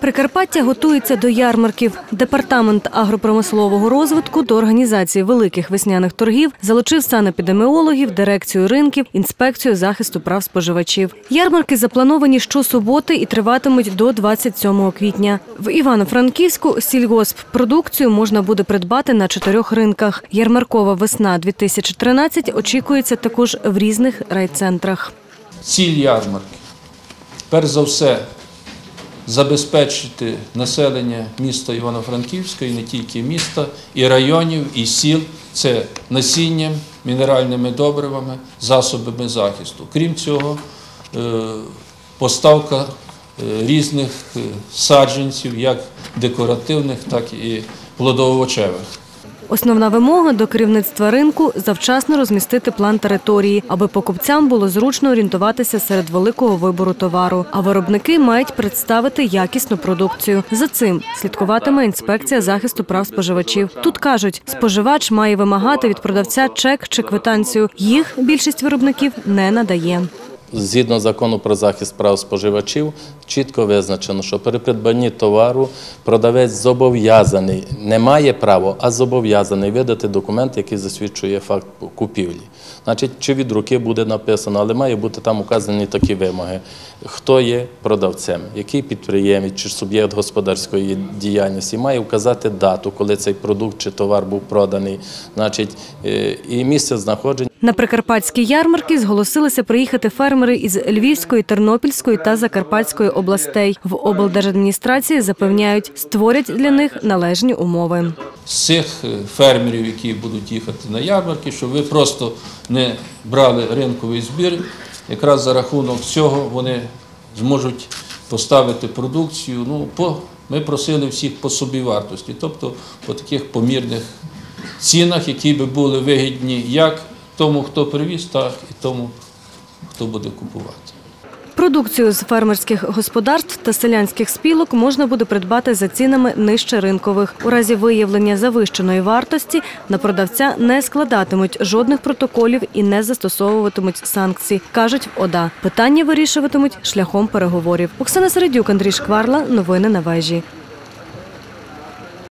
Прикарпаття готується до ярмарків. Департамент агропромислового розвитку до організації великих весняних торгів залучив санепідеміологів, дирекцію ринків, інспекцію захисту прав споживачів. Ярмарки заплановані щосуботи і триватимуть до 27 квітня. В Івано-Франківську сільгосппродукцію можна буде придбати на чотирьох ринках. Ярмаркова весна 2013 очікується також в різних райцентрах. Ціль ярмарки. Перш за все, забезпечити населення міста Івано-Франківська і не тільки міста, і районів, і сіл це насінням, мінеральними добривами, засобами захисту. Крім цього, е, поставка е, різних е, саджанців, як декоративних, так і плодоовочевих. Основна вимога до керівництва ринку завчасно розмістити план території, аби покупцям було зручно орієнтуватися серед великого вибору товару. А виробники мають представити якісну продукцію. За цим слідкуватиме інспекція захисту прав споживачів. Тут кажуть, споживач має вимагати від продавця чек чи квитанцію. Їх більшість виробників не надає. Згідно закону про захист прав споживачів, чітко визначено, що при придбанні товару продавець зобов'язаний, не має права, а зобов'язаний видати документ, який засвідчує факт купівлі. Значить, чи від руки буде написано, але має бути там указані такі вимоги. Хто є продавцем, який підприємець чи суб'єкт господарської діяльності має вказати дату, коли цей продукт чи товар був проданий, значить, е, і місце знаходження. На прикарпатські ярмарки зголосилися приїхати фермери із Львівської, Тернопільської та Закарпатської областей. В облдержадміністрації запевняють, створять для них належні умови. з цих е, фермерів, які будуть їхати на ярмарки, щоб ви просто не брали ринковий збір. Якраз за рахунок цього вони зможуть поставити продукцію. Ну, по, ми просили всіх по собівартості, тобто по таких помірних цінах, які би були вигідні як тому, хто привіз, так і тому, хто буде купувати. Продукцію з фермерських господарств та селянських спілок можна буде придбати за цінами нижче ринкових. У разі виявлення завищеної вартості на продавця не складатимуть жодних протоколів і не застосовуватимуть санкцій, кажуть в ОДА. Питання вирішуватимуть шляхом переговорів. Оксана Середюк, Андрій Шкварла. Новини на вежі.